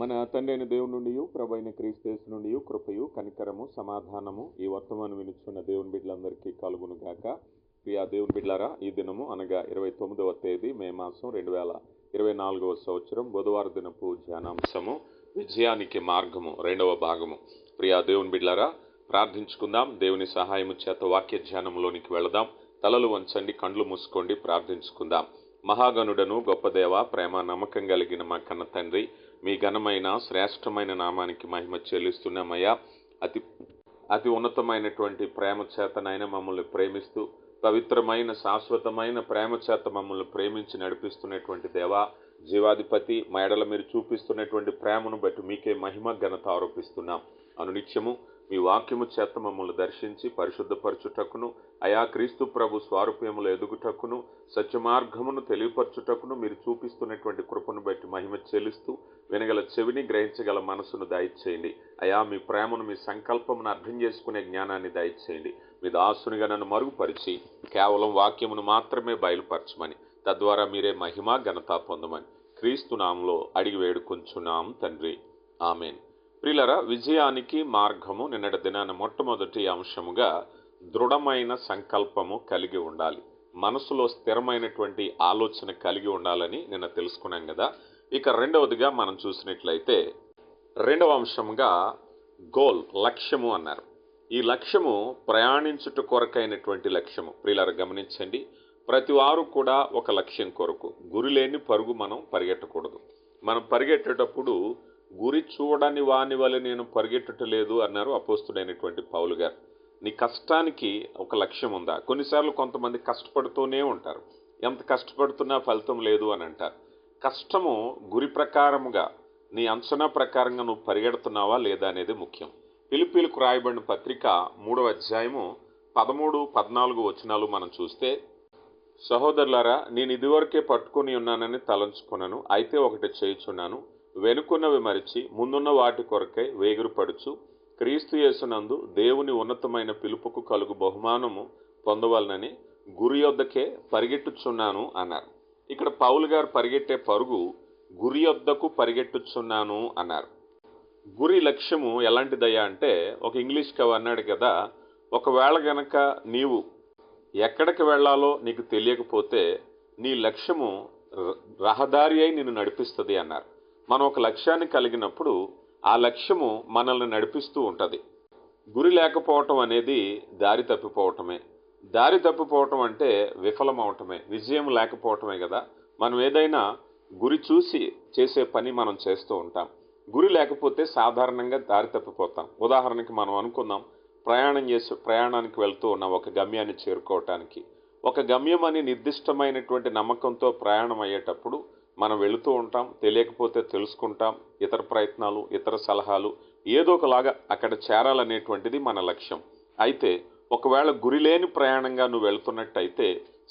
మన తండ్రైన దేవుని నుండి ప్రభైన క్రీస్తేసు నుండి కృపయు కనికరము సమాధానము ఈ వర్తమానం వినుచున్న దేవుని బిడ్డలందరికీ కలుగును గాక. ప్రియా దేవుని బిడ్డలారా ఈ దినము అనగా ఇరవై తొమ్మిదవ తేదీ మే మాసం రెండు వేల ఇరవై నాలుగవ సంవత్సరం బుధవార దినపు ధ్యానాంశము విజయానికి మార్గము రెండవ భాగము. ప్రియా దేవుని బిడ్డలారా ప్రార్థించుకుందాం. దేవుని సహాయము చేత వాక్య ధ్యానంలోనికి వెళదాం. తలలు వంచండి కండ్లు మూసుకోండి ప్రార్థించుకుందాం. మహాగణుడను గొప్ప దేవ ప్రేమ నమ్మకం కలిగిన మా కన్న తండ్రి మీ ఘనమైన శ్రేష్టమైన నామానికి మహిమ చెల్లిస్తున్నామయ్యా. అతి అతి ఉన్నతమైనటువంటి ప్రేమ చేతనైనా మమ్మల్ని ప్రేమిస్తూ పవిత్రమైన శాశ్వతమైన ప్రేమ చేత మమ్మల్ని ప్రేమించి నడిపిస్తున్నటువంటి దేవా జీవాధిపతి మా ఎడల మీరు చూపిస్తున్నటువంటి ప్రేమను బట్టి మీకే మహిమ ఘనత ఆరోపిస్తున్నాం. అనునిత్యము మీ వాక్యము చేత మమ్మల్ని దర్శించి పరిశుద్ధపరచుటకును అయా క్రీస్తు ప్రభు స్వారూప్యములు ఎదుగుటకును సత్యమార్గమును తెలియపరచుటకును మీరు చూపిస్తున్నటువంటి కృపను బట్టి మహిమ చెల్లిస్తూ వినగల చెవిని గ్రహించగల మనసును దయచేయండి. అయా మీ ప్రేమను మీ సంకల్పమును అర్థం చేసుకునే జ్ఞానాన్ని దయచేయండి. మీ దాసునిగా నన్ను మరుగుపరిచి కేవలం వాక్యమును మాత్రమే బయలుపరచమని తద్వారా మీరే మహిమ ఘనత పొందమని క్రీస్తు నామంలో అడిగి వేడుకొంచున్నాం తండ్రి. ఆమెన్. ప్రిలర విజయానికి మార్గము నిన్నటి దినాన మొట్టమొదటి అంశముగా దృఢమైన సంకల్పము కలిగి ఉండాలి. మనసులో స్థిరమైనటువంటి ఆలోచన కలిగి ఉండాలని నిన్న తెలుసుకున్నాం కదా. ఇక రెండవదిగా మనం చూసినట్లయితే రెండవ అంశముగా గోల్ లక్ష్యము అన్నారు. ఈ లక్ష్యము ప్రయాణించుట కొరకైనటువంటి లక్ష్యము. ప్రియులారు గమనించండి. ప్రతి వారు కూడా ఒక లక్ష్యం కొరకు. గురి లేని పరుగు మనం పరిగెట్టకూడదు. మనం పరిగెట్టేటప్పుడు గురి చూడని వాని వల్ల నేను పరిగెట్టలేదు అన్నారు అపోస్తుడైనటువంటి పౌలు గారు. నీ కష్టానికి ఒక లక్ష్యం ఉందా? కొన్నిసార్లు కొంతమంది కష్టపడుతూనే ఉంటారు. ఎంత కష్టపడుతున్నా ఫలితం లేదు అని అంటారు. కష్టము గురి ప్రకారముగా నీ అంచనా ప్రకారంగా నువ్వు పరిగెడుతున్నావా లేదా అనేది ముఖ్యం. పిలిపిలకు రాయబడిన పత్రిక మూడవ అధ్యాయము పదమూడు పద్నాలుగు వచనాలు మనం చూస్తే సహోదరులారా నేను ఇదివరకే పట్టుకుని ఉన్నానని తలంచుకున్నాను అయితే ఒకటి చేయుచున్నాను. వెనుకున్నవి మరిచి ముందున్న వాటి కొరకై వేగురుపడుచు క్రీస్తు యేసునందు దేవుని ఉన్నతమైన పిలుపుకు కలుగు బహుమానము పొందవలనని గురి యొద్దకే పరిగెట్టుచున్నాను అన్నారు. ఇక్కడ పౌలు గారు పరిగెట్టే పరుగు గురి యొద్దకు పరిగెట్టుచున్నాను అన్నారు. గురి లక్ష్యము ఎలాంటిదయ్యా అంటే ఒక ఇంగ్లీష్ కవి అన్నాడు కదా ఒకవేళ గనక నీవు ఎక్కడికి వెళ్ళాలో నీకు తెలియకపోతే నీ లక్ష్యము రహదారి అయి నిన్ను నడిపిస్తుంది అన్నారు. మనం ఒక లక్ష్యాన్ని కలిగినప్పుడు ఆ లక్ష్యము మనల్ని నడిపిస్తూ ఉంటుంది. గురి లేకపోవటం అనేది దారి తప్పిపోవటమే. దారి తప్పిపోవటం అంటే విఫలమవటమే. విజయం లేకపోవటమే కదా. మనం ఏదైనా గురి చూసి చేసే పని మనం చేస్తూ ఉంటాం. గురి లేకపోతే సాధారణంగా దారి తప్పిపోతాం. ఉదాహరణకి మనం అనుకుందాం ప్రయాణం చేసి ప్రయాణానికి వెళ్తూ ఉన్నాం ఒక గమ్యాన్ని చేరుకోవటానికి. ఒక గమ్యం అని నిర్దిష్టమైనటువంటి నమ్మకంతో ప్రయాణం అయ్యేటప్పుడు మనం వెళుతూ ఉంటాం తెలియకపోతే తెలుసుకుంటాం ఇతర ప్రయత్నాలు ఇతర సలహాలు ఏదో ఒకలాగా అక్కడ చేరాలనేటువంటిది మన లక్ష్యం. అయితే ఒకవేళ గురి లేని ప్రయాణంగా నువ్వు వెళుతున్నట్టయితే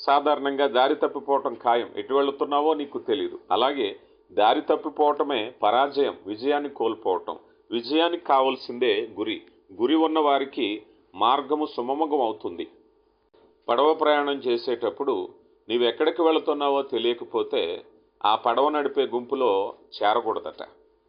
సాధారణంగా దారి తప్పిపోవటం ఖాయం. ఎటు వెళుతున్నావో నీకు తెలియదు అలాగే దారి తప్పిపోవటమే పరాజయం విజయాన్ని కోల్పోవటం. విజయానికి కావలసిందే గురి. గురి ఉన్న వారికి మార్గము సుమమగం అవుతుంది. పడవ ప్రయాణం చేసేటప్పుడు నీవు ఎక్కడికి వెళుతున్నావో తెలియకపోతే ఆ పడవ నడిపే గుంపులో చేరకూడదట.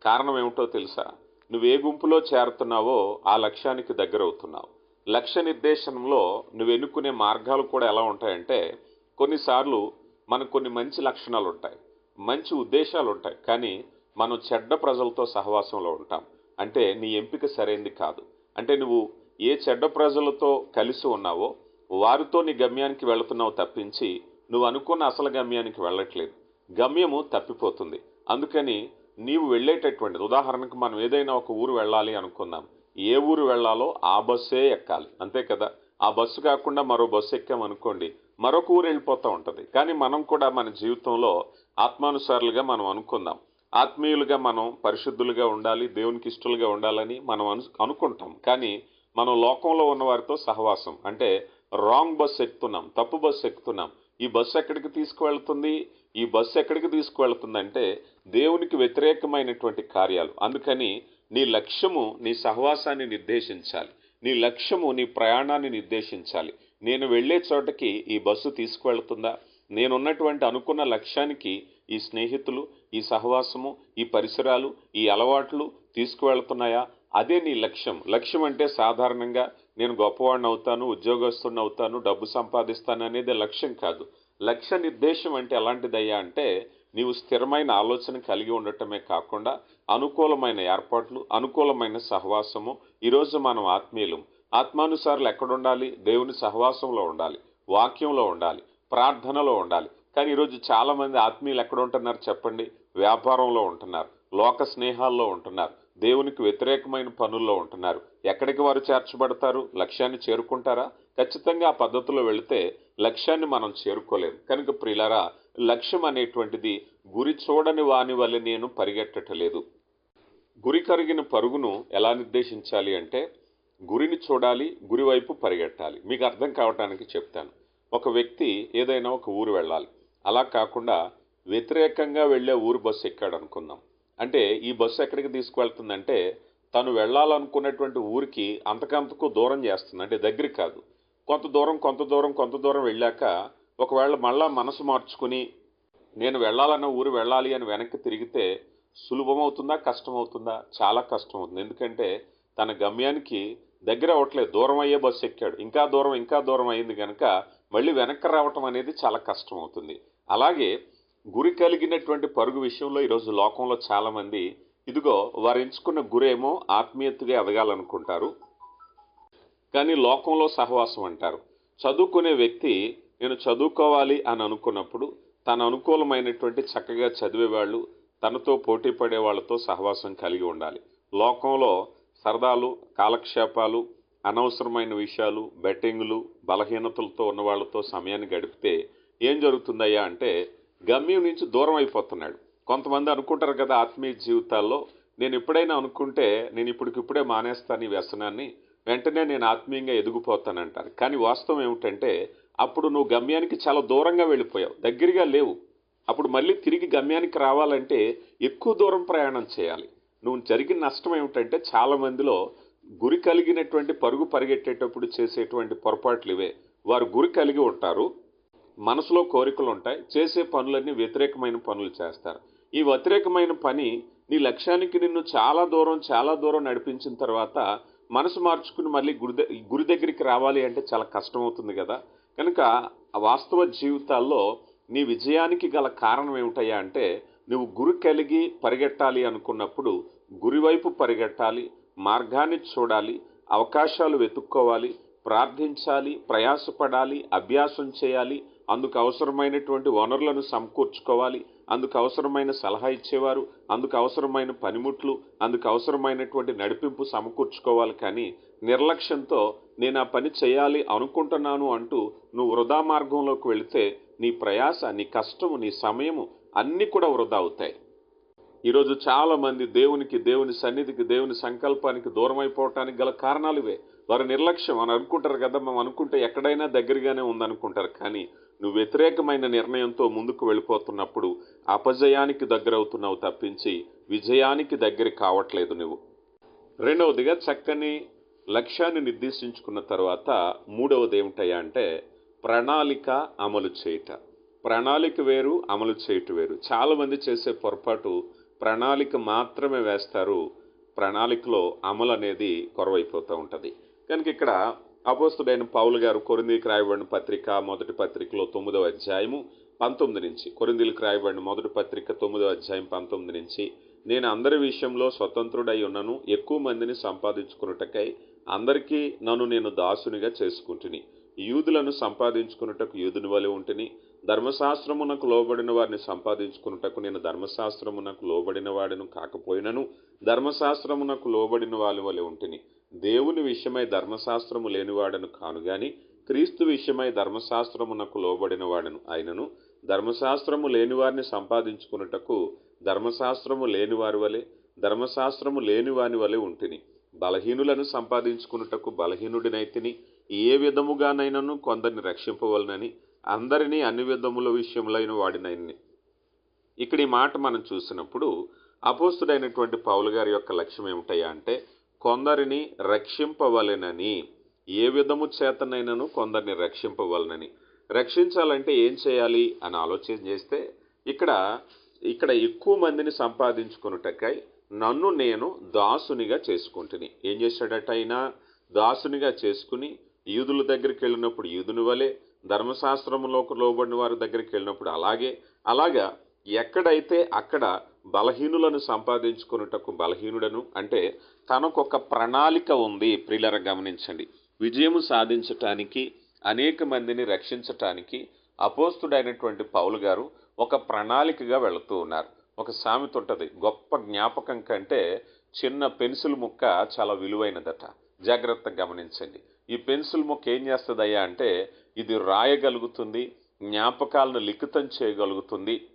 కారణం ఏమిటో తెలుసా? నువ్వు ఏ గుంపులో చేరుతున్నావో ఆ లక్ష్యానికి దగ్గరవుతున్నావు. లక్ష్య నిర్దేశనంలో నువ్వు ఎన్నుకునే మార్గాలు కూడా ఎలా ఉంటాయంటే కొన్నిసార్లు మనకు కొన్ని మంచి లక్షణాలు ఉంటాయి మంచి ఉద్దేశాలు ఉంటాయి కానీ మనం చెడ్డ ప్రజలతో సహవాసంలో ఉంటాం. అంటే నీ ఎంపిక సరైంది కాదు. అంటే నువ్వు ఏ చెడ్డ ప్రజలతో కలిసి ఉన్నావో వారితో నీ గమ్యానికి వెళుతున్నావు తప్పించి నువ్వు అనుకున్న అసలు గమ్యానికి వెళ్ళట్లేదు. గమ్యము తప్పిపోతుంది. అందుకని నీవు వెళ్ళేటటువంటిది ఉదాహరణకు మనం ఏదైనా ఒక ఊరు వెళ్ళాలి అనుకుందాం ఏ ఊరు వెళ్ళాలో ఆ బస్సే ఎక్కాలి. అంతే కదా? ఆ బస్సు కాకుండా మరో బస్సు ఎక్కామనుకోండి మరొక ఊరు వెళ్ళిపోతూ ఉంటుంది. కానీ మనం కూడా మన జీవితంలో ఆత్మానుసారులుగా మనం అనుకుందాం. ఆత్మీయులుగా మనం పరిశుద్ధులుగా ఉండాలి దేవునికి ఇష్టలుగా ఉండాలని మనం అను అనుకుంటాం. కానీ మనం లోకంలో ఉన్న వారితో సహవాసం. అంటే రాంగ్ బస్ ఎక్కుతున్నాం తప్పు బస్సు ఎక్కుతున్నాం. ఈ బస్సు ఎక్కడికి తీసుకువెళ్తుంది? ఈ బస్సు ఎక్కడికి తీసుకువెళ్తుందంటే దేవునికి వ్యతిరేకమైనటువంటి కార్యాలు. అందుకని నీ లక్ష్యము నీ సహవాసాన్ని నిర్దేశించాలి. నీ లక్ష్యము నీ ప్రయాణాన్ని నిర్దేశించాలి. నేను వెళ్ళే చోటకి ఈ బస్సు తీసుకువెళ్తుందా? నేనున్నటువంటి అనుకున్న లక్ష్యానికి ఈ స్నేహితులు ఈ సహవాసము ఈ పరిసరాలు ఈ అలవాట్లు తీసుకువెళ్తున్నాయా? అదే నీ లక్ష్యం. లక్ష్యం అంటే సాధారణంగా నేను గొప్పవాడిని అవుతాను ఉద్యోగస్తుని అవుతాను డబ్బు సంపాదిస్తాను అనేది లక్ష్యం కాదు. లక్ష్య నిర్దేశం అంటే ఎలాంటిదయ్యా అంటే నీవు స్థిరమైన ఆలోచన కలిగి ఉండటమే కాకుండా అనుకూలమైన ఏర్పాట్లు అనుకూలమైన సహవాసము. ఈరోజు మనం ఆత్మీయులం. ఆత్మానుసారులు ఎక్కడుండాలి? దేవుని సహవాసంలో ఉండాలి వాక్యంలో ఉండాలి ప్రార్థనలో ఉండాలి. కానీ ఈరోజు చాలామంది ఆత్మీయులు ఎక్కడ ఉంటున్నారు చెప్పండి? వ్యాపారంలో ఉంటున్నారు లోక స్నేహాల్లో ఉంటున్నారు. దేవునికి వ్యతిరేకమైన పనుల్లో ఉంటున్నారు. ఎక్కడికి వారు చేర్చబడతారు? లక్ష్యాన్ని చేరుకుంటారా? ఖచ్చితంగా ఆ పద్ధతిలో వెళితే లక్ష్యాన్ని మనం చేరుకోలేము కనుక ప్రిలరా లక్ష్యం అనేటువంటిది గురి చూడని వాని వల్ల నేను పరిగెట్టలేదు గురి కరిగిన పరుగును ఎలా నిర్దేశించాలి అంటే గురిని చూడాలి గురి వైపు పరిగెట్టాలి. మీకు అర్థం కావటానికి చెప్తాను. ఒక వ్యక్తి ఏదైనా ఒక ఊరు వెళ్ళాలి. అలా కాకుండా వ్యతిరేకంగా వెళ్ళే ఊరు బస్సు ఎక్కాడు అనుకుందాం అంటే ఈ బస్సు ఎక్కడికి తీసుకువెళ్తుందంటే తను వెళ్ళాలనుకున్నటువంటి ఊరికి అంతకంతకు దూరం చేస్తుంది. అంటే దగ్గర కాదు. కొంత దూరం కొంత దూరం కొంత దూరం వెళ్ళాక ఒకవేళ మళ్ళా మనసు మార్చుకుని నేను వెళ్ళాలన్న ఊరు వెళ్ళాలి అని వెనక్కి తిరిగితే సులభమవుతుందా కష్టమవుతుందా? చాలా కష్టం అవుతుంది ఎందుకంటే తన గమ్యానికి దగ్గర అవ్వట్లేదు. దూరం అయ్యే బస్సు ఎక్కాడు. ఇంకా దూరం ఇంకా దూరం అయింది కనుక మళ్ళీ వెనక్కి రావటం అనేది చాలా కష్టం అవుతుంది అలాగే గురి కలిగినటువంటి పరుగు విషయంలో ఈరోజు లోకంలో చాలామంది ఇదిగో వారు ఎంచుకున్న గురేమో ఆత్మీయతగా ఎదగాలనుకుంటారు. కానీ లోకంలో సహవాసం అంటారు. చదువుకునే వ్యక్తి నేను చదువుకోవాలి అని అనుకున్నప్పుడు తన అనుకూలమైనటువంటి చక్కగా చదివేవాళ్ళు తనతో పోటీ పడే వాళ్ళతో సహవాసం కలిగి ఉండాలి. లోకంలో సరదాలు కాలక్షేపాలు అనవసరమైన విషయాలు బెట్టింగులు బలహీనతలతో ఉన్న వాళ్ళతో సమయాన్ని గడిపితే ఏం జరుగుతుందయ్యా అంటే గమ్యం నుంచి దూరం అయిపోతున్నాడు. కొంతమంది అనుకుంటారు కదా ఆత్మీయ జీవితాల్లో నేను ఎప్పుడైనా అనుకుంటే నేను ఇప్పటికిప్పుడే మానేస్తాను ఈ వ్యసనాన్ని వెంటనే నేను ఆత్మీయంగా ఎదిగిపోతానంటారు. కానీ వాస్తవం ఏమిటంటే అప్పుడు నువ్వు గమ్యానికి చాలా దూరంగా వెళ్ళిపోయావు దగ్గరగా లేవు. అప్పుడు మళ్ళీ తిరిగి గమ్యానికి రావాలంటే ఎక్కువ దూరం ప్రయాణం చేయాలి. నువ్వు జరిగిన నష్టం ఏమిటంటే చాలామందిలో గురి కలిగినటువంటి పరుగు పరిగెట్టేటప్పుడు చేసేటువంటి పొరపాట్లు ఇవే. వారు గురి కలిగి ఉంటారు మనసులో కోరికలు ఉంటాయి చేసే పనులన్నీ వ్యతిరేకమైన పనులు చేస్తారు. ఈ వ్యతిరేకమైన పని నీ లక్ష్యానికి నిన్ను చాలా దూరం చాలా దూరం నడిపించిన తర్వాత మనసు మార్చుకుని మళ్ళీ గురి గురి దగ్గరికి రావాలి అంటే చాలా కష్టమవుతుంది కదా. కనుక వాస్తవ జీవితాల్లో నీ విజయానికి గల కారణం ఏమిటయ్యా అంటే నువ్వు గురి కలిగి పరిగెట్టాలి అనుకున్నప్పుడు గురివైపు పరిగెట్టాలి మార్గాన్ని చూడాలి అవకాశాలు వెతుక్కోవాలి ప్రార్థించాలి ప్రయాసపడాలి అభ్యాసం చేయాలి అందుకు అవసరమైనటువంటి వనరులను సమకూర్చుకోవాలి అందుకు అవసరమైన సలహా ఇచ్చేవారు అందుకు అవసరమైన పనిముట్లు అందుకు అవసరమైనటువంటి నడిపింపు సమకూర్చుకోవాలి. కానీ నిర్లక్ష్యంతో నేను ఆ పని చేయాలి అనుకుంటున్నాను అంటూ నువ్వు వృధా మార్గంలోకి వెళితే నీ ప్రయాస నీ కష్టము నీ సమయము అన్నీ కూడా వృధా అవుతాయి. ఈరోజు చాలామంది దేవునికి దేవుని సన్నిధికి దేవుని సంకల్పానికి దూరం అయిపోవటానికి గల కారణాలు ఇవే. వారు నిర్లక్ష్యం అని అనుకుంటారు కదా మనం అనుకుంటే ఎక్కడైనా దగ్గరగానే ఉందనుకుంటారు. కానీ నువ్వు వ్యతిరేకమైన నిర్ణయంతో ముందుకు వెళ్ళిపోతున్నప్పుడు అపజయానికి దగ్గరవుతున్నావు తప్పించి విజయానికి దగ్గర కావట్లేదు నువ్వు. రెండవదిగా చక్కని లక్ష్యాన్ని నిర్దేశించుకున్న తర్వాత మూడవది ఏమిటయ్యా అంటే ప్రణాళిక అమలు చేయట. ప్రణాళిక వేరు అమలు చేయట వేరు. చాలామంది చేసే పొరపాటు ప్రణాళిక మాత్రమే వేస్తారు. ప్రణాళికలో అమలు అనేది కొరవైపోతూ ఉంటుంది. కనుక ఇక్కడ అపోస్తుడైన పౌలు గారు కొరిందీకి రాయబడిన పత్రిక మొదటి పత్రికలో తొమ్మిదవ అధ్యాయము పంతొమ్మిది నుంచి. కొరిందీలకు రాయబడిన మొదటి పత్రిక తొమ్మిదవ అధ్యాయం పంతొమ్మిది నుంచి. నేను అందరి విషయంలో స్వతంత్రుడై ఉన్నను ఎక్కువ మందిని సంపాదించుకున్నటకై అందరికీ నన్ను నేను దాసునిగా చేసుకుంటుని. యూదులను సంపాదించుకున్నటకు యూదుని వలె ఉంటుని. ధర్మశాస్త్రమునకు లోబడిన వారిని సంపాదించుకున్నటకు నేను ధర్మశాస్త్రమునకు లోబడిన వాడిను కాకపోయినను. ధర్మశాస్త్రమునకు లోబడిన వాళ్ళ వలె ఉంటుని. దేవుని విషయమై ధర్మశాస్త్రము లేనివాడను కాను గాని క్రీస్తు విషయమై ధర్మశాస్త్రమునకు లోబడిన వాడను అయినను ధర్మశాస్త్రము లేని వారిని సంపాదించుకున్నటకు ధర్మశాస్త్రము లేనివారి వలె ధర్మశాస్త్రము లేనివాని వలె ఉంటిని. బలహీనులను సంపాదించుకున్నటకు బలహీనుడినైతిని ఏ విధముగానైనను కొందరిని రక్షింపవలనని అందరినీ అన్ని విధముల విషయములైన వాడినైని ఇక్కడ ఈ మాట మనం చూసినప్పుడు అపోస్తుడైనటువంటి పౌలు గారి యొక్క లక్ష్యం ఏమిటయ్యా అంటే కొందరిని రక్షింపవలెనని ఏ విధము చేతనైనను కొందరిని రక్షింపవలనని. రక్షించాలంటే ఏం చేయాలి అని ఆలోచన చేస్తే ఇక్కడ ఇక్కడ ఎక్కువ మందిని సంపాదించుకున్నటకై నన్ను నేను దాసునిగా చేసుకుంటుని. ఏం చేశాడట అయినా దాసునిగా చేసుకుని యూదుల దగ్గరికి వెళ్ళినప్పుడు యూదుని వలె ధర్మశాస్త్రంలోకి లోబడిన వారి దగ్గరికి వెళ్ళినప్పుడు అలాగే అలాగా ఎక్కడైతే అక్కడ బలహీనులను సంపాదించుకున్నటకు బలహీనుడను అంటే తనకొక ప్రణాళిక ఉంది. ప్రిలర గమనించండి. విజయము సాధించటానికి అనేక మందిని రక్షించటానికి అపోస్తుడైనటువంటి పౌలు గారు ఒక ప్రణాళికగా వెళుతూ ఉన్నారు. ఒక సామెత ఉంటుంది. గొప్ప జ్ఞాపకం కంటే చిన్న పెన్సిల్ ముక్క చాలా విలువైనదట. జాగ్రత్తగా గమనించండి. ఈ పెన్సిల్ ముక్క ఏం చేస్తుందయ్యా అంటే ఇది రాయగలుగుతుంది జ్ఞాపకాలను లిఖితం చేయగలుగుతుంది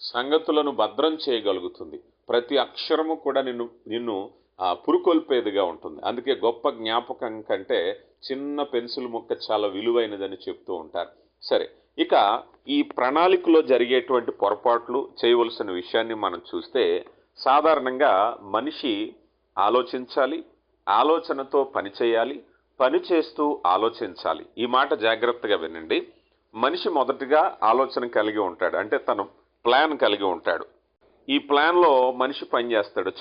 సంగతులను భద్రం చేయగలుగుతుంది. ప్రతి అక్షరము కూడా నిన్ను నిన్ను పురుకొల్పేదిగా ఉంటుంది. అందుకే గొప్ప జ్ఞాపకం కంటే చిన్న పెన్సిల్ ముక్క చాలా విలువైనదని చెప్తూ ఉంటారు. సరే ఇక ఈ ప్రణాళికలో జరిగేటువంటి పొరపాట్లు చేయవలసిన విషయాన్ని మనం చూస్తే సాధారణంగా మనిషి ఆలోచించాలి ఆలోచనతో పని చేయాలి పని చేస్తూ ఆలోచించాలి. ఈ మాట జాగ్రత్తగా వినండి. మనిషి మొదటిగా ఆలోచన కలిగి ఉంటాడు. అంటే తను ప్లాన్ కలిగి ఉంటాడు. ఈ ప్లాన్లో మనిషి పని చేస్తాడు.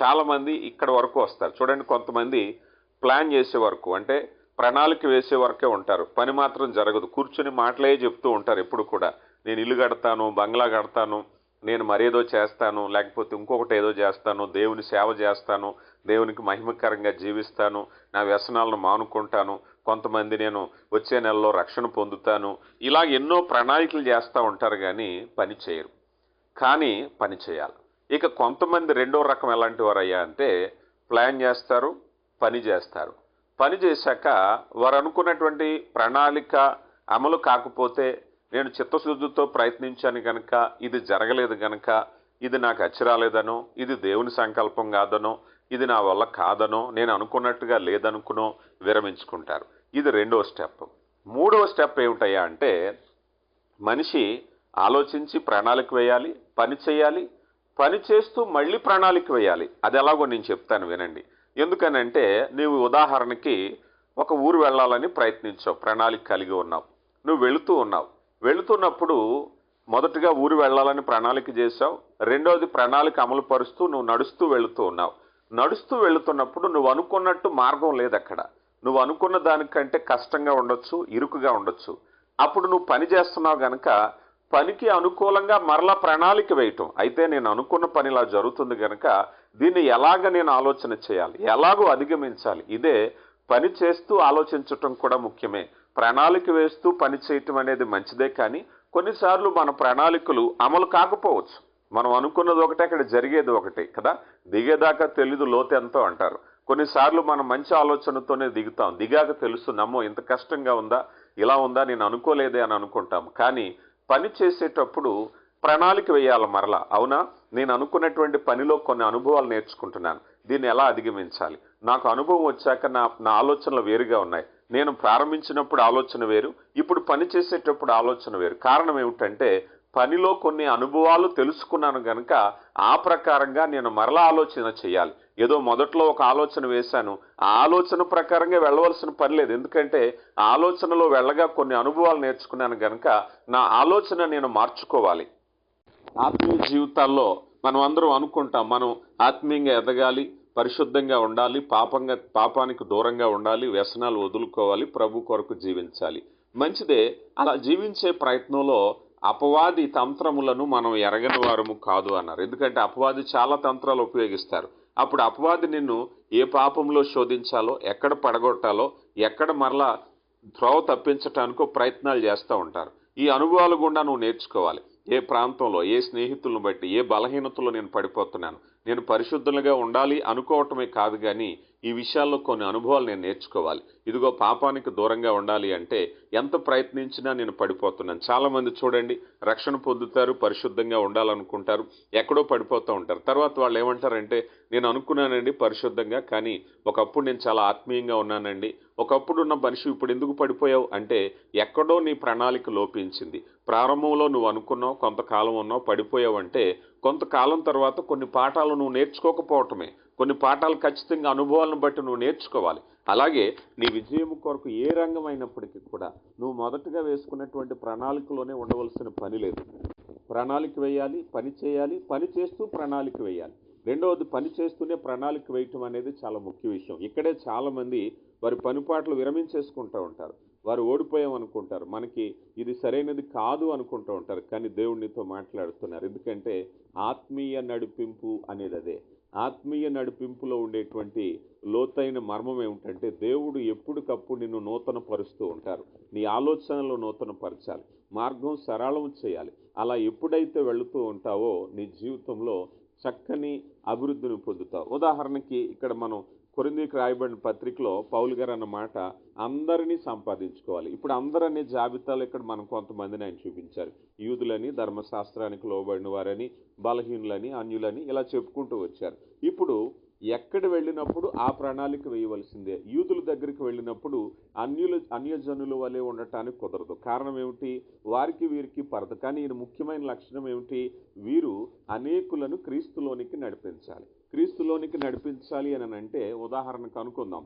ఇక్కడ వరకు వస్తారు. చూడండి కొంతమంది ప్లాన్ చేసే వరకు అంటే ప్రణాళిక వేసే వరకే ఉంటారు. పని మాత్రం జరగదు. కూర్చుని మాటలే చెప్తూ ఉంటారు ఎప్పుడు కూడా. నేను ఇల్లు కడతాను బంగ్లా కడతాను నేను మరేదో చేస్తాను లేకపోతే ఇంకొకటి ఏదో చేస్తాను దేవుని సేవ చేస్తాను దేవునికి మహిమకరంగా జీవిస్తాను నా వ్యసనాలను మానుకుంటాను కొంతమంది నేను వచ్చే నెలలో రక్షణ పొందుతాను. ఇలా ఎన్నో ప్రణాళికలు చేస్తూ ఉంటారు కానీ పని చేయరు. కానీ పని చేయాలి. ఇక కొంతమంది రెండో రకం ఎలాంటి వారయ్యా అంటే ప్లాన్ చేస్తారు పని చేస్తారు. పని చేశాక వారు అనుకున్నటువంటి ప్రణాళిక అమలు కాకపోతే నేను చిత్తశుద్ధితో ప్రయత్నించాను గనక ఇది జరగలేదు గనక ఇది నాకు అచ్చిరాలేదనో ఇది దేవుని సంకల్పం కాదనో ఇది నా వల్ల కాదనో నేను అనుకున్నట్టుగా లేదనుకునో విరమించుకుంటారు. ఇది రెండో స్టెప్. మూడవ స్టెప్ ఏమిటయ్యా అంటే మనిషి ఆలోచించి ప్రణాళిక వేయాలి పని చేయాలి పని చేస్తూ మళ్ళీ ప్రణాళిక వేయాలి. అది ఎలాగో నేను చెప్తాను వినండి. ఎందుకనంటే నీవు ఉదాహరణకి ఒక ఊరు వెళ్ళాలని ప్రయత్నించావు ప్రణాళిక కలిగి ఉన్నావు. నువ్వు వెళుతూ ఉన్నావు. వెళుతున్నప్పుడు మొదటగా ఊరు వెళ్ళాలని ప్రణాళిక చేశావు. రెండోది ప్రణాళిక అమలు పరుస్తూ నువ్వు నడుస్తూ వెళుతూ ఉన్నావు. నడుస్తూ వెళుతున్నప్పుడు నువ్వు అనుకున్నట్టు మార్గం లేదు అక్కడ. నువ్వు అనుకున్న దానికంటే కష్టంగా ఉండొచ్చు ఇరుకుగా ఉండొచ్చు. అప్పుడు నువ్వు పని చేస్తున్నావు గనక పనికి అనుకూలంగా మరలా ప్రణాళిక వేయటం. అయితే నేను అనుకున్న పని ఇలా జరుగుతుంది కనుక దీన్ని ఎలాగ నేను ఆలోచన చేయాలి? ఎలాగో అధిగమించాలి? ఇదే పని చేస్తూ ఆలోచించటం కూడా ముఖ్యమే. ప్రణాళిక వేస్తూ పని చేయటం అనేది మంచిదే కానీ కొన్నిసార్లు మన ప్రణాళికలు అమలు కాకపోవచ్చు. మనం అనుకున్నది ఒకటే అక్కడ జరిగేది ఒకటే కదా? దిగేదాకా తెలీదు లోతు ఎంతో అంటారు. కొన్నిసార్లు మనం మంచి ఆలోచనతోనే దిగుతాం. దిగాక తెలుస్తుంది అమ్మో ఇంత కష్టంగా ఉందా? ఇలా ఉందా? నేను అనుకోలేదే అని అనుకుంటాం కానీ పని చేసేటప్పుడు ప్రణాళిక వేయాలి మరలా. అవునా? నేను అనుకున్నటువంటి పనిలో కొన్ని అనుభవాలు నేర్చుకుంటున్నాను. దీన్ని ఎలా అధిగమించాలి? నాకు అనుభవం వచ్చాక నా నా ఆలోచనలు వేరుగా ఉన్నాయి. నేను ప్రారంభించినప్పుడు ఆలోచన వేరు ఇప్పుడు పని చేసేటప్పుడు ఆలోచన వేరు. కారణం ఏమిటంటే పనిలో కొన్ని అనుభవాలు తెలుసుకున్నాను గనక ఆ ప్రకారంగా నేను మరలా ఆలోచన చేయాలి. ఏదో మొదట్లో ఒక ఆలోచన వేశాను. ఆ ఆలోచన ప్రకారంగా వెళ్ళవలసిన పని లేదు. ఎందుకంటే ఆలోచనలో వెళ్ళగా కొన్ని అనుభవాలు నేర్చుకున్నాను గనక నా ఆలోచన నేను మార్చుకోవాలి. ఆత్మీయ జీవితాల్లో మనం అందరం అనుకుంటాం మనం ఆత్మీయంగా ఎదగాలి పరిశుద్ధంగా ఉండాలి పాపంగా పాపానికి దూరంగా ఉండాలి వ్యసనాలు వదులుకోవాలి ప్రభు కొరకు జీవించాలి. మంచిదే అలా జీవించే ప్రయత్నంలో అపవాది తంత్రములను మనం ఎరగని వారము కాదు అన్నారు. ఎందుకంటే అపవాది చాలా తంత్రాలు ఉపయోగిస్తారు. అప్పుడు అపవాది నిన్ను ఏ పాపంలో శోధించాలో ఎక్కడ పడగొట్టాలో ఎక్కడ మరలా త్రోవ తప్పించటానికో ప్రయత్నాలు చేస్తూ ఉంటారు. ఈ అనుభవాలు గుండా నువ్వు నేర్చుకోవాలి. ఏ ప్రాంతంలో ఏ స్నేహితులను బట్టి ఏ బలహీనతలో నేను పడిపోతున్నాను. నేను పరిశుద్ధులుగా ఉండాలి అనుకోవటమే కాదు కానీ ఈ విషయాల్లో కొన్ని అనుభవాలు నేను నేర్చుకోవాలి. ఇదిగో పాపానికి దూరంగా ఉండాలి అంటే ఎంత ప్రయత్నించినా నేను పడిపోతున్నాను. చాలామంది చూడండి రక్షణ పొందుతారు పరిశుద్ధంగా ఉండాలనుకుంటారు ఎక్కడో పడిపోతూ ఉంటారు. తర్వాత వాళ్ళు ఏమంటారంటే నేను అనుకున్నానండి పరిశుద్ధంగా కానీ ఒకప్పుడు నేను చాలా ఆత్మీయంగా ఉన్నానండి. ఒకప్పుడు ఉన్న మనిషి ఇప్పుడు ఎందుకు పడిపోయావు? అంటే ఎక్కడో నీ ప్రణాళిక లోపించింది. ప్రారంభంలో నువ్వు అనుకున్నావు కొంతకాలం ఉన్నావు పడిపోయావు అంటే కొంతకాలం తర్వాత కొన్ని పాఠాలు నువ్వు నేర్చుకోకపోవటమే. కొన్ని పాఠాలు ఖచ్చితంగా అనుభవాలను బట్టి నువ్వు నేర్చుకోవాలి. అలాగే నీ విజయం కొరకు ఏ రంగం అయినప్పటికీ కూడా నువ్వు మొదటగా వేసుకున్నటువంటి ప్రణాళికలోనే ఉండవలసిన పని లేదు. ప్రణాళిక వేయాలి పని చేయాలి పని చేస్తూ ప్రణాళిక వేయాలి. రెండవది పని చేస్తూనే ప్రణాళిక వేయటం అనేది చాలా ముఖ్య విషయం. ఇక్కడే చాలామంది వారి పనిపాట్లు విరమించేసుకుంటూ ఉంటారు. వారు ఓడిపోయాం అనుకుంటారు మనకి ఇది సరైనది కాదు అనుకుంటూ ఉంటారు. కానీ దేవుడినితో మాట్లాడుతున్నారు. ఎందుకంటే ఆత్మీయ నడిపింపు అనేది అదే. ఆత్మీయ నడిపింపులో ఉండేటువంటి లోతైన మర్మం ఏమిటంటే దేవుడు ఎప్పటికప్పుడు నిన్ను నూతన పరుస్తూ ఉంటారు. నీ ఆలోచనలు నూతన పరచాలి మార్గం సరళం చేయాలి. అలా ఎప్పుడైతే వెళుతూ ఉంటావో నీ జీవితంలో చక్కని అభివృద్ధిని పొందుతావు. ఉదాహరణకి ఇక్కడ మనం కొరిందీకి రాయబడిన పత్రికలో పౌలు గారు అన్న మాట అందరినీ సంపాదించుకోవాలి. ఇప్పుడు అందరూ అనే జాబితాలో ఇక్కడ మనం కొంతమందిని ఆయన చూపించారు. యూదులని ధర్మశాస్త్రానికి లోబడిన వారని బలహీనులని అన్యులని ఇలా చెప్పుకుంటూ వచ్చారు. ఇప్పుడు ఎక్కడ వెళ్ళినప్పుడు ఆ ప్రణాళిక వేయవలసిందే. యూదుల దగ్గరికి వెళ్ళినప్పుడు అన్యుల అన్యజనుల వలె ఉండటానికి కుదరదు. కారణం ఏమిటి? వారికి వీరికి పరదు. కానీ ఈయన ముఖ్యమైన లక్షణం ఏమిటి? వీరు అనేకులను క్రీస్తులోనికి నడిపించాలి. క్రీస్తులోనికి నడిపించాలి అని అంటే ఉదాహరణకు అనుకుందాం.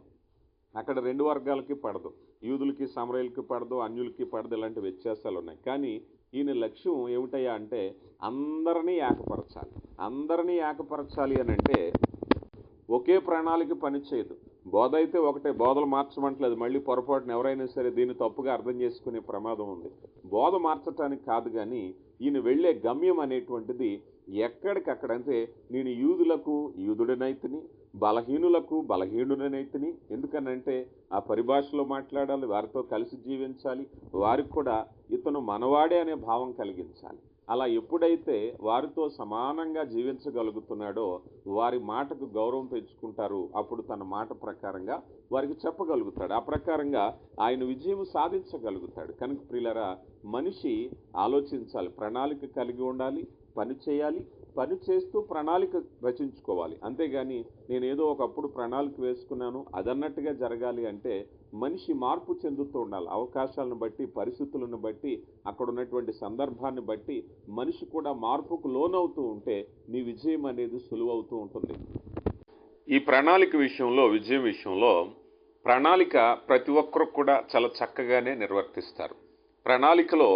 అక్కడ రెండు వర్గాలకి పడదు. యూదులకి సమరయులకి పడదు అన్యులకి పడదు ఇలాంటి వ్యత్యాసాలు ఉన్నాయి. కానీ ఈయన లక్ష్యం ఏమిటయ్యా అంటే అందరినీ ఏకపరచాలి. అందరినీ ఏకపరచాలి అని అంటే ఒకే ప్రణాళిక పనిచేయదు బోధ అయితే ఒకటే. బోధలు మార్చమంటలేదు. మళ్ళీ పొరపాటున ఎవరైనా సరే దీన్ని తప్పుగా అర్థం చేసుకునే ప్రమాదం ఉంది. బోధ మార్చటానికి కాదు కానీ ఈయన వెళ్ళే గమ్యం అనేటువంటిది ఎక్కడికక్కడ అంటే నేను యూదులకు యూదుడనైతిని బలహీనులకు బలహీనుడనైతిని ఎందుకనంటే ఆ పరిభాషలో మాట్లాడాలి వారితో కలిసి జీవించాలి వారికి కూడా ఇతను మనవాడే అనే భావం కలిగించాలి. అలా ఎప్పుడైతే వారితో సమానంగా జీవించగలుగుతున్నాడో వారి మాటకు గౌరవం పెంచుకుంటారు అప్పుడు తన మాట ప్రకారంగా వారికి చెప్పగలుగుతాడు. ఆ ప్రకారంగా ఆయన విజయం సాధించగలుగుతాడు. కనుక ప్రియులరా మనిషి ఆలోచించాలి ప్రణాళిక కలిగి ఉండాలి పని చేయాలి పని చేస్తూ ప్రణాళిక రచించుకోవాలి. అంతేగాని నేను ఏదో ఒకప్పుడు ప్రణాళిక వేసుకున్నాను అదన్నట్టుగా జరగాలి అంటే మనిషి మార్పు చెందుతూ ఉండాలి. అవకాశాలను బట్టి పరిస్థితులను బట్టి అక్కడ ఉన్నటువంటి సందర్భాన్ని బట్టి మనిషి కూడా మార్పుకు లోనవుతూ ఉంటే నీ విజయం అనేది సులువవుతూ ఉంటుంది. ఈ ప్రణాళిక విషయంలో విజయం విషయంలో ప్రణాళిక ప్రతి ఒక్కరు కూడా చాలా చక్కగానే నిర్వర్తిస్తారు. ప్రణాళికలో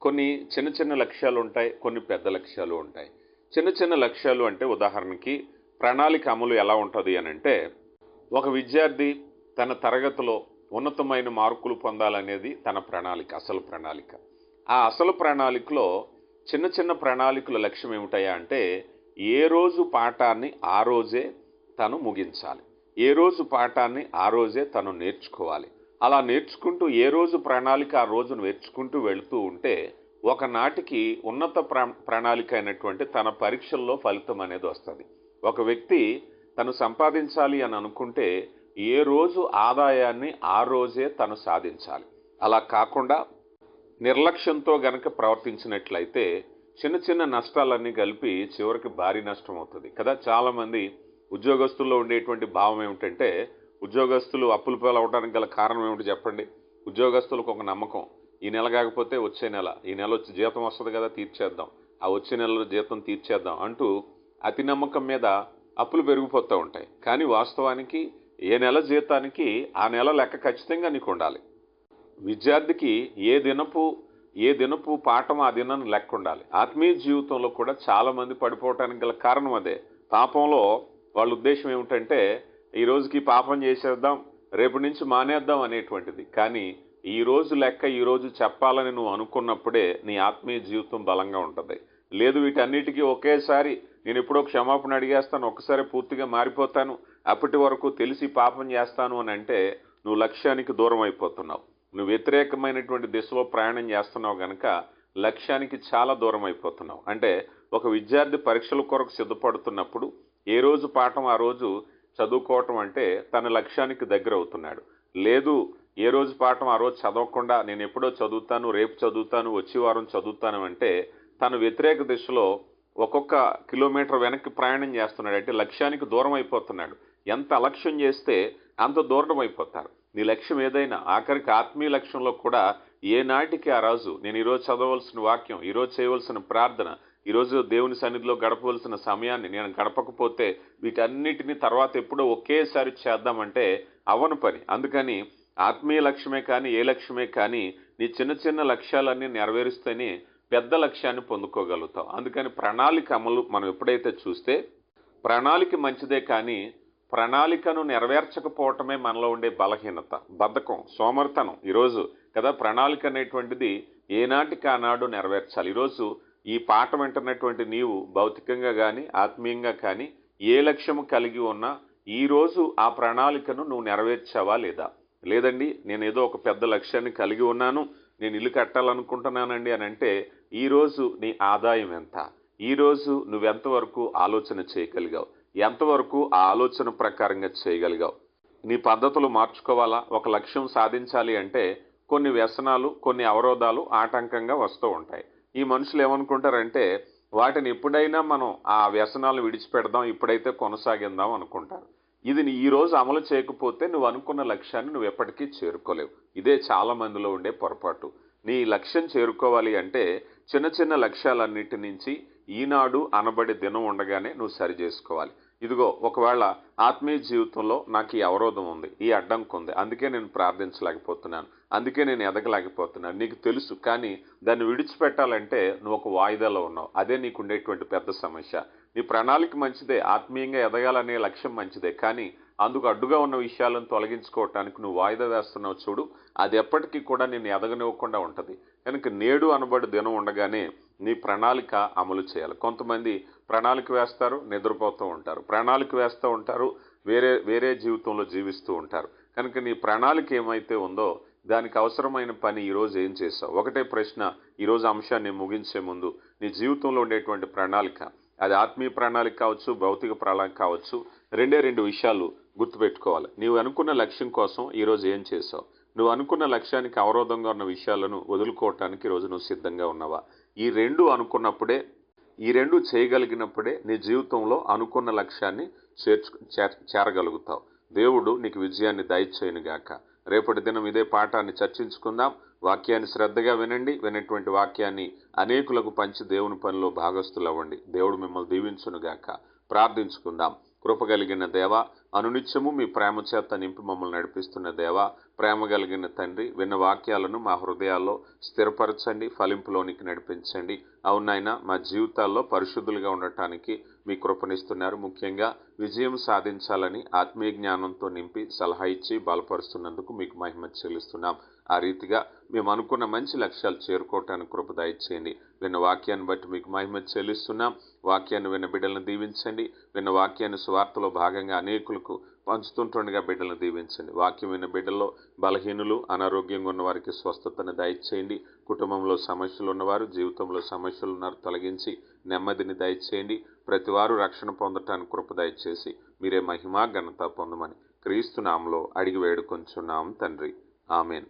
కొన్ని చిన్న చిన్న లక్ష్యాలు ఉంటాయి కొన్ని పెద్ద లక్ష్యాలు ఉంటాయి. చిన్న చిన్న లక్ష్యాలు అంటే ఉదాహరణకి ప్రణాళిక అమలు ఎలా ఉంటుంది అని అంటే ఒక విద్యార్థి తన తరగతిలో ఉన్నతమైన మార్కులు పొందాలనేది తన ప్రణాళిక అసలు ప్రణాళిక. ఆ అసలు ప్రణాళికలో చిన్న చిన్న ప్రణాళికల లక్ష్యం ఏమిటాయా అంటే ఏ రోజు పాఠాన్ని ఆ రోజే తను ముగించాలి. ఏ రోజు పాఠాన్ని ఆ రోజే తను నేర్చుకోవాలి. అలా నేర్చుకుంటూ ఏ రోజు ప్రణాళిక ఆ రోజు నేర్చుకుంటూ వెళుతూ ఉంటే ఒకనాటికి ఉన్నత ప్ర ప్రణాళిక అయినటువంటి తన పరీక్షల్లో ఫలితం అనేది వస్తుంది. ఒక వ్యక్తి తను సంపాదించాలి అని అనుకుంటే ఏ రోజు ఆదాయాన్ని ఆ రోజే తను సాధించాలి. అలా కాకుండా నిర్లక్ష్యంతో గనక ప్రవర్తించినట్లయితే చిన్న చిన్న నష్టాలన్నీ కలిపి చివరికి భారీ నష్టం అవుతుంది కదా చాలామంది ఉద్యోగస్తుల్లో ఉండేటువంటి భావం ఏమిటంటే ఉద్యోగస్తులు అప్పుల పాలు గల కారణం ఏమిటి చెప్పండి? ఉద్యోగస్తులకు ఒక నమ్మకం. ఈ నెల కాకపోతే వచ్చే నెల. ఈ నెల వచ్చి జీతం వస్తుంది కదా తీర్చేద్దాం. ఆ వచ్చే నెలలో జీతం తీర్చేద్దాం అంటూ అతి నమ్మకం మీద అప్పులు పెరిగిపోతూ ఉంటాయి. కానీ వాస్తవానికి ఏ నెల జీతానికి ఆ నెల లెక్క ఖచ్చితంగా నీకు ఉండాలి. విద్యార్థికి ఏ దినపు ఏ దినపు పాఠం ఆ దినం లెక్క ఉండాలి. ఆత్మీయ జీవితంలో కూడా చాలామంది పడిపోవటానికి గల కారణం అదే. పాపంలో వాళ్ళ ఉద్దేశం ఏమిటంటే ఈ రోజుకి పాపం చేసేద్దాం రేపు నుంచి మానేద్దాం అనేటువంటిది. కానీ ఈ రోజు లెక్క ఈరోజు చెప్పాలని నువ్వు అనుకున్నప్పుడే నీ ఆత్మీయ జీవితం బలంగా ఉంటుంది. లేదు వీటన్నిటికీ ఒకేసారి నేను ఎప్పుడో క్షమాపణ అడిగేస్తాను ఒక్కసారి పూర్తిగా మారిపోతాను అప్పటి వరకు తెలిసి పాపం చేస్తాను అని అంటే నువ్వు లక్ష్యానికి దూరం అయిపోతున్నావు. నువ్వు వ్యతిరేకమైనటువంటి దిశలో ప్రయాణం చేస్తున్నావు గనక లక్ష్యానికి చాలా దూరం అయిపోతున్నావు. అంటే ఒక విద్యార్థి పరీక్షల కొరకు సిద్ధపడుతున్నప్పుడు ఏ రోజు పాఠం ఆ రోజు చదువుకోవటం అంటే తన లక్ష్యానికి దగ్గర అవుతున్నాడు. లేదు ఏ రోజు పాఠం ఆ రోజు చదవకుండా నేను ఎప్పుడో చదువుతాను రేపు చదువుతాను వచ్చే వారం చదువుతాను అంటే తను వ్యతిరేక దిశలో ఒక్కొక్క కిలోమీటర్ వెనక్కి ప్రయాణం చేస్తున్నాడు. అంటే లక్ష్యానికి దూరం అయిపోతున్నాడు. ఎంత అలక్ష్యం చేస్తే అంత దూరం అయిపోతారు. నీ లక్ష్యం ఏదైనా ఆఖరికి ఆత్మీయ లక్ష్యంలో కూడా ఏనాటికి ఆ రాజు నేను ఈరోజు చదవలసిన వాక్యం ఈరోజు చేయవలసిన ప్రార్థన ఈరోజు దేవుని సన్నిధిలో గడపవలసిన సమయాన్ని నేను గడపకపోతే వీటన్నిటిని తర్వాత ఎప్పుడో ఒకేసారి చేద్దామంటే అవను పని. అందుకని ఆత్మీయ లక్ష్యమే కానీ ఏ లక్ష్యమే కానీ నీ చిన్న చిన్న లక్ష్యాలన్నీ నెరవేరుస్తేనే పెద్ద లక్ష్యాన్ని పొందుకోగలుగుతావు. అందుకని ప్రణాళిక అమలు మనం ఎప్పుడైతే చూస్తే ప్రణాళిక మంచిదే కానీ ప్రణాళికను నెరవేర్చకపోవటమే మనలో ఉండే బలహీనత బద్ధకం సోమర్తనం. ఈరోజు కదా ప్రణాళిక అనేటువంటిది ఏనాటికి ఆనాడు నెరవేర్చాలి. ఈరోజు ఈ పాట వింటున్నటువంటి నీవు భౌతికంగా కానీ ఆత్మీయంగా కానీ ఏ లక్ష్యము కలిగి ఉన్నా ఈరోజు ఆ ప్రణాళికను నువ్వు నెరవేర్చావా లేదా? లేదండి నేను ఏదో ఒక పెద్ద లక్ష్యాన్ని కలిగి ఉన్నాను నేను ఇల్లు కట్టాలనుకుంటున్నానండి అని అంటే ఈరోజు నీ ఆదాయం ఎంత? ఈరోజు నువ్వెంతవరకు ఆలోచన చేయగలిగావు? ఎంతవరకు ఆ ఆలోచన ప్రకారంగా చేయగలిగావు? నీ పద్ధతులు మార్చుకోవాలా? ఒక లక్ష్యం సాధించాలి అంటే కొన్ని వ్యసనాలు కొన్ని అవరోధాలు ఆటంకంగా వస్తూ ఉంటాయి. ఈ మనుషులు ఏమనుకుంటారంటే వాటిని ఎప్పుడైనా మనం ఆ వ్యసనాలు విడిచిపెడదాం ఇప్పుడైతే కొనసాగిందాం అనుకుంటారు. ఇది ఈరోజు అమలు చేయకపోతే నువ్వు అనుకున్న లక్ష్యాన్ని నువ్వు ఎప్పటికీ చేరుకోలేవు. ఇదే చాలా మందిలో ఉండే పొరపాటు. నీ లక్ష్యం చేరుకోవాలి అంటే చిన్న చిన్న లక్ష్యాలన్నిటి నుంచి ఈనాడు అనబడి దినం ఉండగానే నువ్వు సరి చేసుకోవాలి. ఇదిగో ఒకవేళ ఆత్మీయ జీవితంలో నాకు ఈ అవరోధం ఉంది ఈ అడ్డంకు ఉంది అందుకే నేను ప్రార్థించలేకపోతున్నాను. అందుకే నేను ఎదగలేకపోతున్నాను. నీకు తెలుసు కానీ దాన్ని విడిచిపెట్టాలంటే నువ్వు ఒక వాయిదాలో ఉన్నావు. అదే నీకు ఉండేటువంటి పెద్ద సమస్య. నీ ప్రణాళిక మంచిదే ఆత్మీయంగా ఎదగాలనే లక్ష్యం మంచిదే కానీ అందుకు అడ్డుగా ఉన్న విషయాలను తొలగించుకోవటానికి నువ్వు వాయిదా వేస్తున్నావు చూడు. అది ఎప్పటికీ కూడా నేను ఎదగనివ్వకుండా ఉంటుంది. కనుక నేడు అనబడి దినం ఉండగానే నీ ప్రణాళిక అమలు చేయాలి. కొంతమంది ప్రణాళిక వేస్తారు నిద్రపోతూ ఉంటారు. ప్రణాళిక వేస్తూ ఉంటారు వేరే వేరే జీవితంలో జీవిస్తూ ఉంటారు. కనుక నీ ప్రణాళిక ఏమైతే ఉందో దానికి అవసరమైన పని ఈరోజు ఏం చేసావు ఒకటే ప్రశ్న ఈరోజు అంశాన్ని ముగించే ముందు నీ జీవితంలో ఉండేటువంటి ప్రణాళిక అది ఆత్మీయ ప్రణాళిక కావచ్చు భౌతిక ప్రణాళిక కావచ్చు రెండే రెండు విషయాలు గుర్తుపెట్టుకోవాలి. నీవు అనుకున్న లక్ష్యం కోసం ఈరోజు ఏం చేసావు నువ్వు అనుకున్న లక్ష్యానికి అవరోధంగా ఉన్న విషయాలను వదులుకోవటానికి ఈరోజు నువ్వు సిద్ధంగా ఉన్నావా? ఈ రెండు అనుకున్నప్పుడే ఈ రెండు చేయగలిగినప్పుడే నీ జీవితంలో అనుకున్న లక్ష్యాన్ని చేర్చు చేర్- చేరగలుగుతావు. దేవుడు నీకు విజయాన్ని దయచేయనుగాక. రేపటి దినం ఇదే పాఠాన్ని చర్చించుకుందాం. వాక్యాన్ని శ్రద్ధగా వినండి. వినటువంటి వాక్యాన్ని అనేకులకు పంచి దేవుని పనిలో భాగస్థులవ్వండి. దేవుడు మిమ్మల్ని దీవించునుగాక. ప్రార్థించుకుందాం. కృప కలిగిన దేవ అనునిత్యము మీ ప్రేమ చేత నింపి మమ్మల్ని నడిపిస్తున్న దేవ ప్రేమ కలిగిన తండ్రి విన్న వాక్యాలను మా హృదయాల్లో స్థిరపరచండి ఫలింపులోనికి నడిపించండి. అవునైనా మా జీవితాల్లో పరిశుద్ధులుగా ఉండటానికి మీ కృపనిస్తున్నారు. ముఖ్యంగా విజయం సాధించాలని ఆత్మీయ జ్ఞానంతో నింపి సలహా ఇచ్చి బలపరుస్తున్నందుకు మీకు మహిమ చెల్లిస్తున్నాం. ఆ రీతిగా మేము అనుకున్న మంచి లక్ష్యాలు చేరుకోవటానికి కృప దయచేయండి. విన్న వాక్యాన్ని బట్టి మీకు మహిమ చెల్లిస్తున్నాం. వాక్యాన్ని విన్న బిడ్డలను దీవించండి. విన్న వాక్యాన్ని స్వార్థలో భాగంగా అనేకులకు పంచుతుంటుండగా బిడ్డలను దీవించండి. వాక్యం విన్న బిడ్డల్లో బలహీనులు అనారోగ్యంగా ఉన్న వారికి స్వస్థతను దయచేయండి. కుటుంబంలో సమస్యలు ఉన్నవారు జీవితంలో సమస్యలు ఉన్నారు తొలగించి నెమ్మదిని దయచేయండి. ప్రతివారు రక్షణ పొందటానికి కృప దయచేసి మీరే మహిమా ఘనత పొందమని క్రీస్తు నామలో అడిగి వేడుకొంచున్నాం తండ్రి. ఆమెన్.